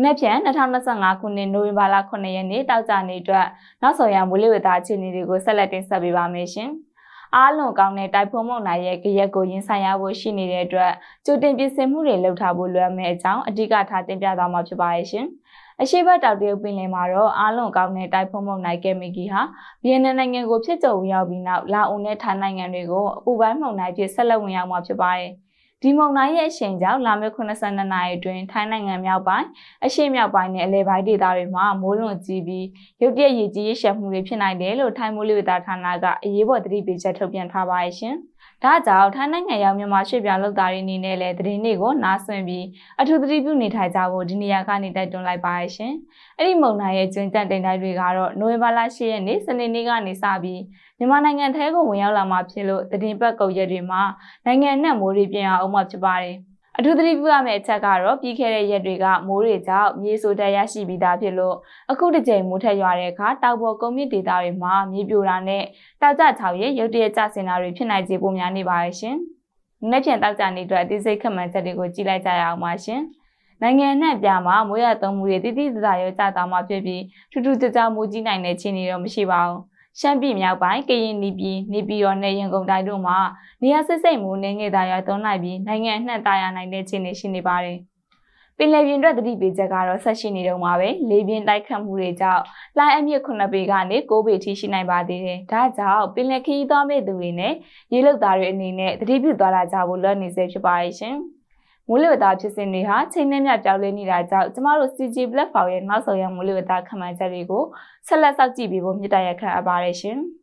။နေ့ပြန်2025ခုနှစ်နိုဝင်ဘာလ9ရက်နေ့တောက်ကြနေ့အတွက်နောက်ဆုံးရမိုးလေဝသအခြေအနေတွေကိုဆက်လက်တင်ဆက်ပေးပါမယ်ရှင်။အားလုံးကောင်းတဲ့တိုက်ဖုံးမုန်တိုင်းရဲ့ကြရက်ကိုရင်ဆိုင်ရဖို့ရှိနေတဲ့အတွက်ကြိုတင်ပြင်ဆင်မှုတွေလုပ်ထားဖို့လွယ်မယ့်အကြောင်းအဓိကထားတင်ပြသွားမှာဖြစ်ပါရဲ့ရှင်။အရှိတ်ဘက်တောက်တရုတ်ပင်လယ်မှာတော့အားလုံးကောင်းတဲ့တိုက်ဖုံးမုန်တိုင်းကဲမီကီဟာဗီယက်နမ်နိုင်ငံကိုဖြစ်ကြုံဝင်ရောက်ပြီးနောက်လာအိုနဲ့ထိုင်းနိုင်ငံတွေကိုအပူပိုင်းမုန်တိုင်းဖြစ်ဆက်လက်ဝင်ရောက်မှာဖြစ်ပါတယ်။ ဒီမုန်တိုင်းရဲ့အရှိန်ကြောင့်လာမယ့်82နာရီအတွင်းထိုင်းနိုင်ငံမြောက်ပိုင်းအရှေ့မြောက်ပိုင်းနဲ့အလယ်ပိုင်းဒေသတွေမှာမိုးလွန်ကြီးပြီးရုတ်တရက်ရေကြီးရေရှမ်းမှုတွေဖြစ်နိုင်တယ်လို့ထိုင်းမိုးလေဝသဌာနကအရေးပေါ်သတိပေးချက်ထုတ်ပြန်ထားပါရဲ့ရှင်။ဒါကြောင့်ထိုင်းနိုင်ငံရောက်မြန်မာရွှေ့ပြောင်းလုပ်သားတွေအနေနဲ့လည်းသတင်းတွေကိုနားဆွင့်ပြီးအထူးသတိပြုနေထိုင်ကြဖို့ဒီနေရာကနေတိုက်တွန်းလိုက်ပါရဲ့ရှင်။အဲ့ဒီမုန်တိုင်းရဲ့ကျွန်းကျန်တင်တိုင်းတွေကတော့နိုဝင်ဘာလ10ရက်နေ့စနေနေ့ကနေစပြီးမြန်မာနိုင်ငံထဲကိုဝင်ရောက်လာမှာဖြစ်လို့သတင်းပတ်ကုတ်ရက်တွေမှာနိုင်ငံနဲ့မိုးတွေပြင်အောင်မှဖြစ်ပါတယ်။ အထူးသတိပြုရမယ့်အချက်ကတော့ပြီးခဲ့တဲ့ရက်တွေကမိုးတွေကြောင့်မြေဆိုတက်ရရှိပြီးသားဖြစ်လို့အခုတစ်ကြိမ်မိုးထက်ရွာတဲ့အခါတောက်ပေါ်ကုန်းမြင့်ဒေသတွေမှာမြေပြိုတာနဲ့တောက်ကြချောက်ရဲ့ရုတ်တရက်ကျဆင်းတာတွေဖြစ်နိုင်ခြေပိုများနေပါရဲ့ရှင်။နေ့ပြန်တောက်ကြနေအတွက်အသေးစိတ်ခက်မှန်ချက်တွေကိုကြည့်လိုက်ကြရအောင်ပါရှင်။နိုင်ငံနဲ့ပြမှာမိုးရသုံးမှုတွေတိတိကျကျရောကြသွားမှာဖြစ်ပြီးထူးထူးခြားခြားမိုးကြီးနိုင်တဲ့ခြေအနေတော့မရှိပါဘူး။ ရှမ်းပြည်မြောက်ပိုင်းကရင်နီပြည်နေပြည်တော်နဲ့ရန်ကုန်တိုင်းတို့မှာနေရာစစ်စိတ်မှုနေငယ်သားရွာသွန်းလိုက်ပြီးနိုင်ငံအနှံ့တာယာနိုင်တဲ့ခြေအနေရှိနေပါတယ်။ပင်လယ်ပြင်အတွက်တတိပေးချက်ကတော့ဆက်ရှိနေတော့မှာပဲလေပြင်းတိုက်ခတ်မှုတွေကြောင့်လိုင်းအမြင့်9ပေကနေ9ပေထိရှိနိုင်ပါသေးတယ်။ဒါကြောင့်ပင်လယ်ခရီးသွားမဲ့သူတွေနဲ့ရေလုတ်သားတွေအနေနဲ့တတိပြုသွားတာကြဖို့လွတ်နေစေဖြစ်ပါရဲ့ရှင်။ မိုးလေဝသဖြစ်စဉ်တွေဟာချိန်နဲ့မျှပြောင်းလဲနေတာကြောင့်ကျမတို့ CG platform ရဲ့နောက်ဆုံးရမိုးလေဝသခန့်မှန်းချက်တွေကိုဆက်လက်စောင့်ကြည့်ပြီးဖို့မြစ်တာရက်ခံအပ်ပါတယ်ရှင်။